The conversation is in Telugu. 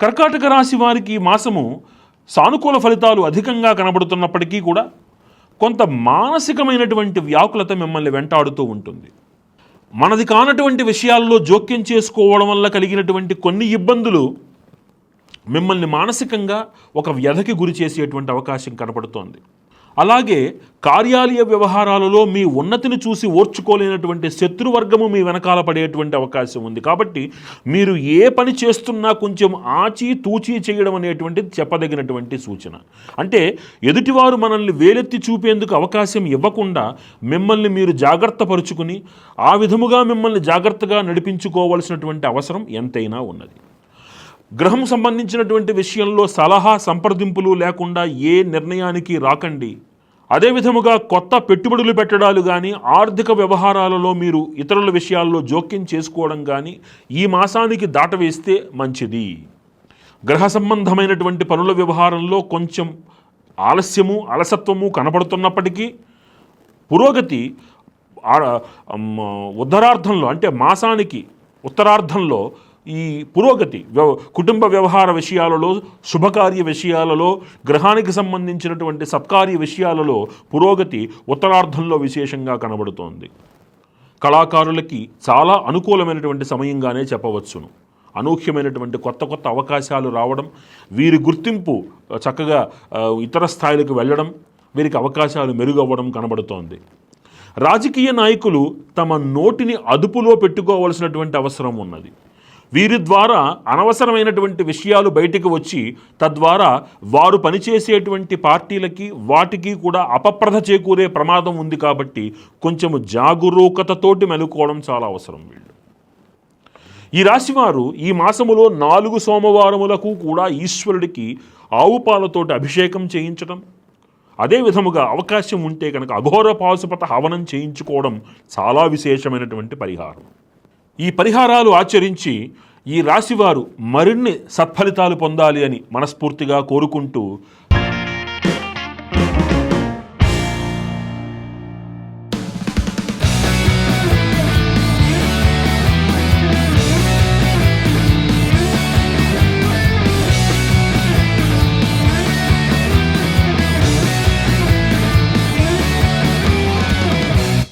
కర్కాటక రాశి వారికి ఈ మాసము సానుకూల ఫలితాలు అధికంగా కనబడుతున్నప్పటికీ కూడా కొంత మానసికమైనటువంటి వ్యాకులత మిమ్మల్ని వెంటాడుతూ ఉంటుంది. మనది కానటువంటి విషయాల్లో జోక్యం చేసుకోవడం వల్ల కలిగినటువంటి కొన్ని ఇబ్బందులు మిమ్మల్ని మానసికంగా ఒక వ్యధకి గురి చేసేటువంటి అవకాశం కనపడుతోంది. అలాగే కార్యాలయ వ్యవహారాలలో మీ ఉన్నతిని చూసి ఓర్చుకోలేనటువంటి శత్రువర్గము మీ వెనకాల పడేటువంటి అవకాశం ఉంది. కాబట్టి మీరు ఏ పని చేస్తున్నా కొంచెం ఆచి తూచి చేయడం అనేటువంటిది చెప్పదగినటువంటి సూచన. అంటే ఎదుటివారు మనల్ని వేలెత్తి చూపేందుకు అవకాశం ఇవ్వకుండా మిమ్మల్ని మీరు జాగ్రత్త పరుచుకుని ఆ విధముగా మిమ్మల్ని జాగ్రత్తగా నడిపించుకోవాల్సినటువంటి అవసరం ఎంతైనా ఉన్నది. గ్రహం సంబంధించినటువంటి విషయంలో సలహా సంప్రదింపులు లేకుండా ఏ నిర్ణయానికి రాకండి. అదే విధముగా కొత్త పెట్టుబడులు పెట్టడాలు కానీ ఆర్థిక వ్యవహారాలలో మీరు ఇతరుల విషయాల్లో జోక్యం చేసుకోవడం కానీ ఈ మాసానికి దాటవేస్తే మంచిది. గ్రహ సంబంధమైనటువంటి పనుల వ్యవహారంలో కొంచెం ఆలస్యము అలసత్వము కనబడుతున్నప్పటికీ పురోగతి ఉత్తరార్థంలో అంటే మాసానికి ఉత్తరార్ధంలో ఈ పురోగతి వ్యవ కుటుంబ వ్యవహార విషయాలలో శుభకార్య విషయాలలో గ్రహానికి సంబంధించినటువంటి సత్కార్య విషయాలలో పురోగతి ఉత్తరార్ధంలో విశేషంగా కనబడుతోంది. కళాకారులకి చాలా అనుకూలమైనటువంటి సమయంగానే చెప్పవచ్చును. అనూహ్యమైనటువంటి కొత్త కొత్త అవకాశాలు రావడం వీరి గుర్తింపు చక్కగా ఇతర స్థాయిలకు వెళ్ళడం వీరికి అవకాశాలు మెరుగవ్వడం కనబడుతోంది. రాజకీయ నాయకులు తమ నోటిని అదుపులో పెట్టుకోవాల్సినటువంటి అవసరం ఉన్నది. వీరి ద్వారా అనవసరమైనటువంటి విషయాలు బయటికి వచ్చి తద్వారా వారు పనిచేసేటువంటి పార్టీలకి వాటికి కూడా అపప్రథ చేకూరే ప్రమాదం ఉంది కాబట్టి కొంచెము జాగరూకతతోటి మెలుకోవడం చాలా అవసరం వీళ్ళు. ఈ రాశివారు ఈ మాసములో నాలుగు సోమవారములకు కూడా ఈశ్వరుడికి ఆవు పాలతోటి అభిషేకం చేయించడం అదే విధముగా అవకాశం ఉంటే కనుక అఘోర పాశుపత హవనం చేయించుకోవడం చాలా విశేషమైనటువంటి పరిహారం. ఈ పరిహారాలు ఆచరించి ఈ రాశివారు మరిన్ని సత్ఫలితాలు పొందాలి అని మనస్ఫూర్తిగా కోరుకుంటూ